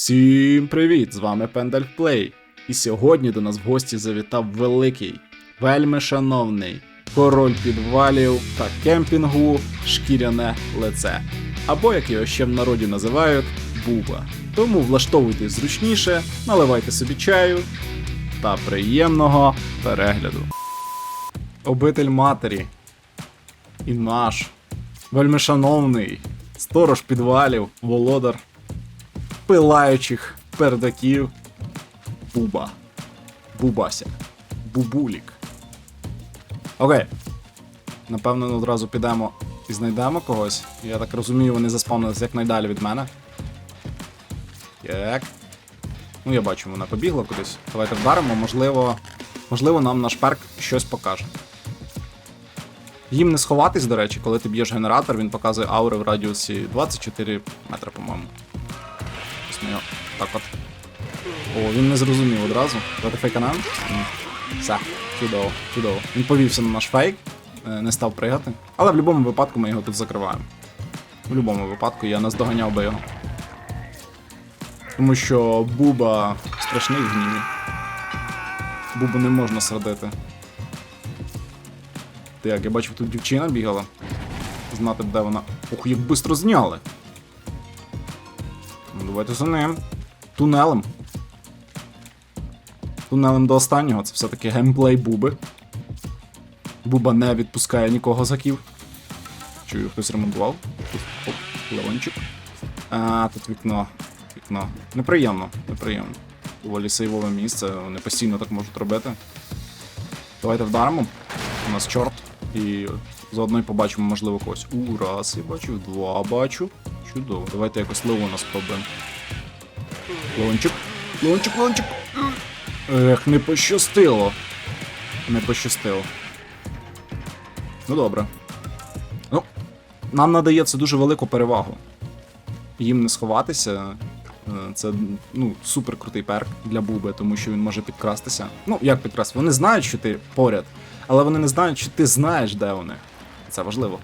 Всім привіт! З вами Пендель Плей. І сьогодні до нас в гості завітав великий, вельми шановний король підвалів та кемпінгу шкіряне лице. Або як його ще в народі називають Буба. Тому влаштовуйтесь зручніше, наливайте собі чаю та приємного перегляду. Обитель матері. І наш вельми шановний сторож підвалів, володар пилаючих пердаків. Буба. Бубася. Бубулік. Окей. Напевно, одразу підемо і знайдемо когось. Я так розумію, вони заспавнилися якнайдалі від мене. Так. Ну, я бачу, вона побігла кудись. Давайте вдаримо, можливо. Можливо, нам наш перк щось покаже. Їм не сховатись, до речі, коли ти б'єш генератор, він показує аури в радіусі 24 метри, по-моєму. Ми так от. О, він не зрозумів одразу. Давайте фейканем. М. Все, чудово, чудово. Він повівся на наш фейк, е, не став пригати. Але в будь-якому випадку ми його тут закриваємо. В будь-якому випадку я наздоганяв би його. Тому що Буба страшний в гніві. Бубу не можна сердити. Так, я бачив, тут дівчина бігала. Знати, б, де вона. Ух, як швидко зняли. Давайте за ним. Тунелем. Тунелем до останнього. Це все-таки геймплей Буби. Буба не відпускає нікого з гаків. Чую, хтось ремонтував. Оп, левончик. А, тут вікно. Вікно. Неприємно, неприємно. Доволі сейвове місце, вони постійно так можуть робити. Давайте вдаримо. У нас чорт. І заодно й побачимо, можливо, когось. У, раз я бачу, два бачу. Чудово. Давайте якось Леона спробуємо. Леончик. Леончик, Леончик. Ех, не пощастило. Не пощастило. Ну добре. Ну, нам надається дуже велику перевагу. Їм не сховатися. Е, Це ну, супер крутий перк для Буби, тому що він може підкрастися. Ну, як підкрастися? Вони знають, що ти поряд, але вони не знають, що ти знаєш, де вони. Це важливо.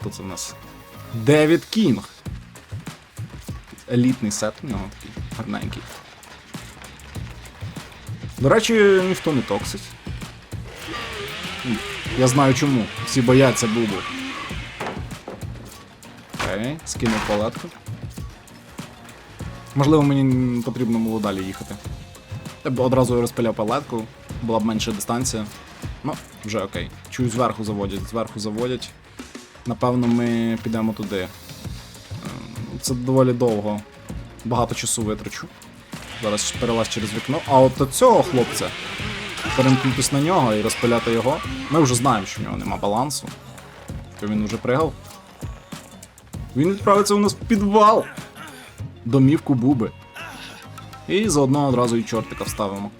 Хто це в нас? Девід Кінг. Елітний сет у нього такий гарненький. До речі, ніхто не токсить. Я знаю чому. Всі бояться Бубу. Окей, скинув палетку. Можливо, мені потрібно було далі їхати. Я б одразу розпиляв палетку, була б менша дистанція. Ну, вже окей. Чую, зверху заводять, зверху заводять. Напевно, ми підемо туди. Ем, Це доволі довго. Багато часу витрачу. Зараз перелазь через вікно. А от цього хлопця перемкнутись на нього і розпиляти його. Ми вже знаємо, що в нього нема балансу. Що він вже пригав. Він відправиться у нас в підвал. Домівку Буби. І заодно одразу і чортика вставимо.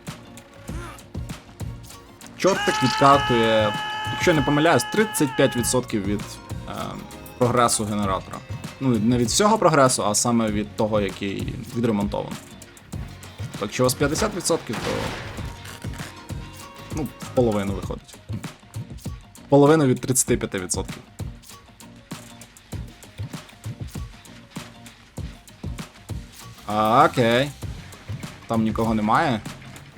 Чортик відкатує, якщо я не помиляюсь, 35% від е, прогресу генератора. Ну, не від всього прогресу, а саме від того, який відремонтований. Так, якщо у вас 50%, то. Ну, половину виходить. Половину від 35%. А, окей. Там нікого немає.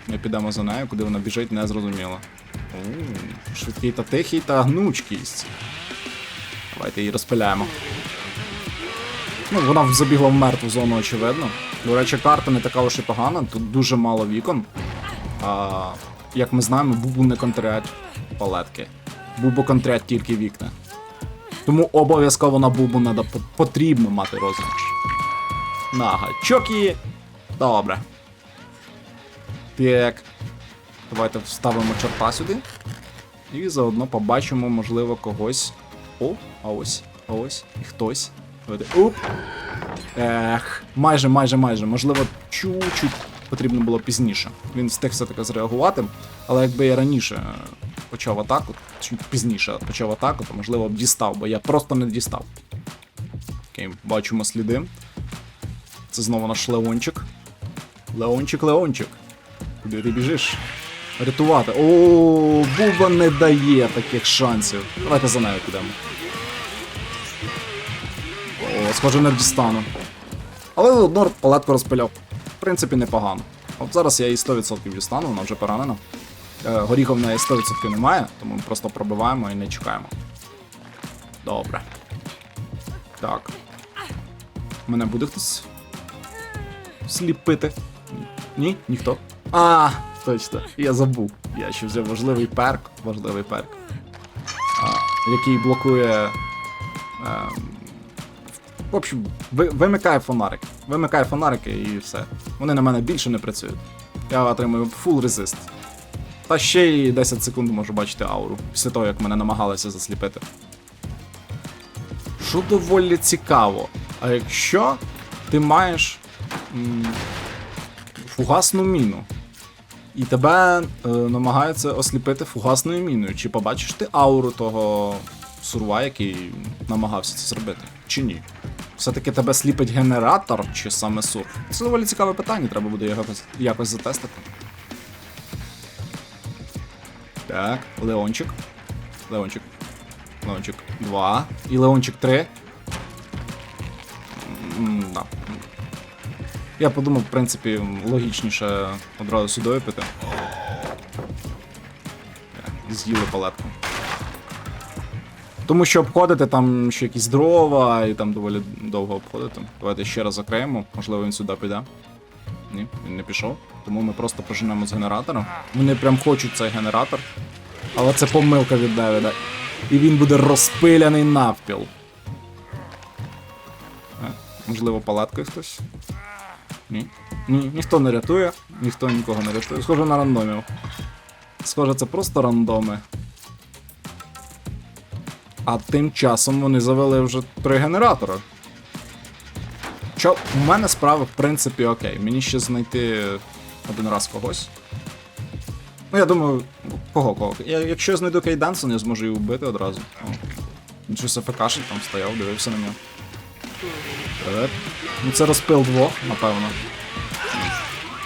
Ми підемо за нею, куди вона біжить, не зрозуміло. Швидкий та тихий та гнучкість. Давайте її розпиляємо. Ну, вона забігла в мертву зону, очевидно. До речі, карта не така уж і погана, тут дуже мало вікон. А, як ми знаємо, бубу не контрять палетки. Бубу контрять тільки вікна. Тому обов'язково на бубу надо, потрібно мати розіграш. На гачок її. Добре. Так. Давайте вставимо чорта сюди. І заодно побачимо, можливо, когось. О, а ось, а ось, і хтось. Уп. Ех, майже, майже, майже. Можливо, чуть-чуть потрібно було пізніше. Він встиг все-таки зреагувати, але якби я раніше е, почав атаку, чуть пізніше почав атаку, то можливо б дістав, бо я просто не дістав. Окей, бачимо сліди. Це знову наш Леончик. Леончик, Леончик. Куди ти біжиш? Рятувати. О, Буба не дає таких шансів. Давайте за нею підемо. О, схоже, не дістану. Але одну палетку розпиляв. В принципі, непогано. От зараз я її 100% дістану, вона вже поранена. Е, горіхов в неї 100% немає, тому ми просто пробиваємо і не чекаємо. Добре. Так. Мене буде хтось сліпити? Ні, ніхто. А, точно, я забув. Я ще взяв важливий перк, важливий перк, а, який блокує. Ем, в общем, ви, вимикає фонарик. Вимикає фонарики і все. Вони на мене більше не працюють. Я отримую full resist. Та ще й 10 секунд можу бачити ауру, після того, як мене намагалися засліпити. Що доволі цікаво. А якщо ти маєш м, фугасну міну, і тебе е, намагаються осліпити фугасною міною, чи побачиш ти ауру того сурва, який намагався це зробити, чи ні? Все-таки тебе сліпить генератор чи саме сурф? Це доволі цікаве питання, треба буде його якось, затестити. Так, Леончик. Леончик. Леончик 2. І Леончик 3. М, Да. Я подумав, в принципі, логічніше одразу сюди. Е, З'їли палетку. Тому що обходити там ще якісь дрова і там доволі довго обходити. Давайте ще раз закриємо, можливо він сюди піде. Ні, він не пішов. Тому ми просто поженемо з генератора. Вони прям хочуть цей генератор. Але це помилка від Девіда. І він буде розпиляний навпіл. Е, можливо, палаткою хтось? Ні. Ні, ніхто не рятує, ніхто нікого не рятує. Схоже на рандомів. Схоже, це просто рандоми. А тим часом вони завели вже три генератори. Що, у мене справи, в принципі, окей. Мені ще знайти один раз когось. Ну, я думаю, кого кого? Я, якщо я знайду Кейденсон, я зможу її вбити одразу. Він щось АФКшить там стояв, дивився на нього. Ну це розпил двох, напевно.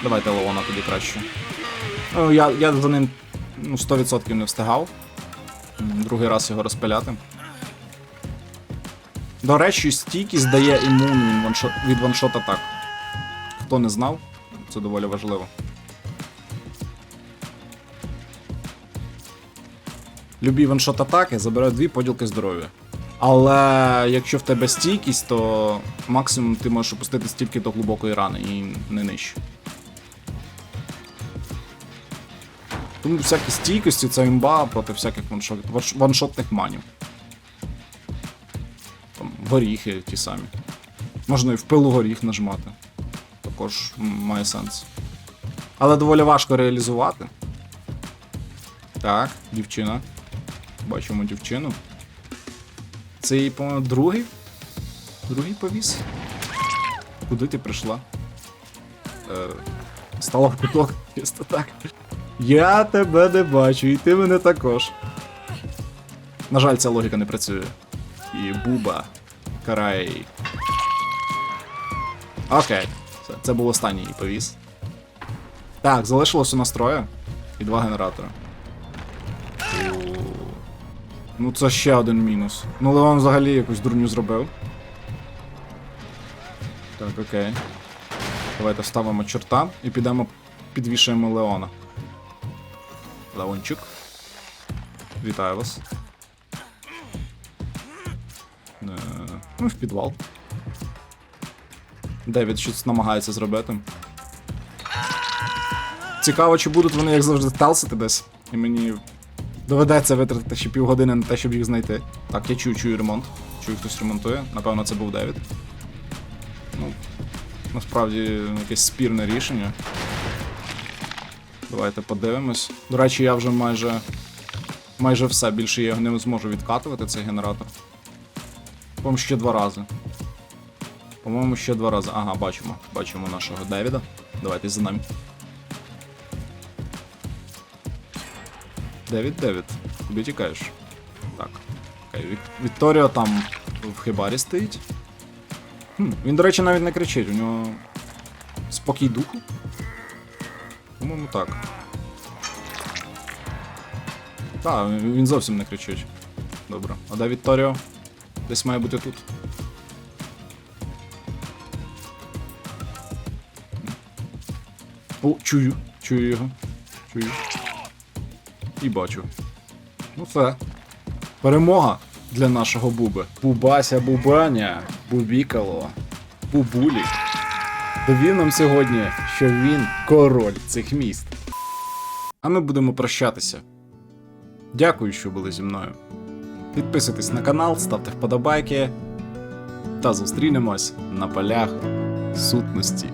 Давайте Леона тоді краще. Ну, я, я за ним ну, 100% не встигав. Другий раз його розпиляти. До речі, стійкість дає імун від ваншот, від ваншот атак. Хто не знав, це доволі важливо. Любі ваншот атаки забирають дві поділки здоров'я. Але якщо в тебе стійкість, то максимум ти можеш опустити стільки до глибокої рани і не нижче. Тому всякі стійкості це імба проти всяких ваншот, ваншотних манів. Там, горіхи ті самі. Можна і в пилу горіх нажимати. Також має сенс. Але доволі важко реалізувати. Так, дівчина. Бачимо дівчину. Це її, по-моєму, другий? Другий повіс? Куди ти прийшла? Е, стала в куток, чисто так. Я тебе не бачу, і ти мене також. На жаль, ця логіка не працює. І Буба карає її. Окей. Це, це був останній її повіс. Так, залишилось у нас троє і два генератори. Ну це ще один мінус. Ну Леон взагалі якусь дурню зробив. Так, окей. Давайте ставимо чорта і підемо підвішуємо Леона. Леончик. Вітаю вас. Е, Ну, в підвал. Девід щось намагається зробити. Цікаво, чи будуть вони, як завжди, талсити десь. І мені доведеться витратити ще півгодини на те, щоб їх знайти. Так, я чую, чую ремонт. Чую, хтось ремонтує. Напевно, це був Девід. Ну, насправді якесь спірне рішення. Давайте подивимось. До речі, я вже майже. Майже все. Більше я не зможу відкатувати, цей генератор. По-моєму, ще два рази. По-моєму, ще два рази. Ага, бачимо. Бачимо нашого Девіда. Давайте за нами. Девід, Девід, куди тікаєш? Так. Окей, Вік... Вікторіо там в хибарі стоїть. Хм, Він, до речі, навіть не кричить, у нього. Спокій духу? По-моєму, так. Так, він зовсім не кричить. Добре. А де Вікторіо? Десь має бути тут. О, чую, чую його. Чую. І бачу. Ну все. Перемога для нашого Буби. Бубася Бубаня, Бубікало, Бубулік. Довів нам сьогодні, що він король цих міст. А ми будемо прощатися. Дякую, що були зі мною. Підписуйтесь на канал, ставте вподобайки. Та зустрінемось на полях сутності.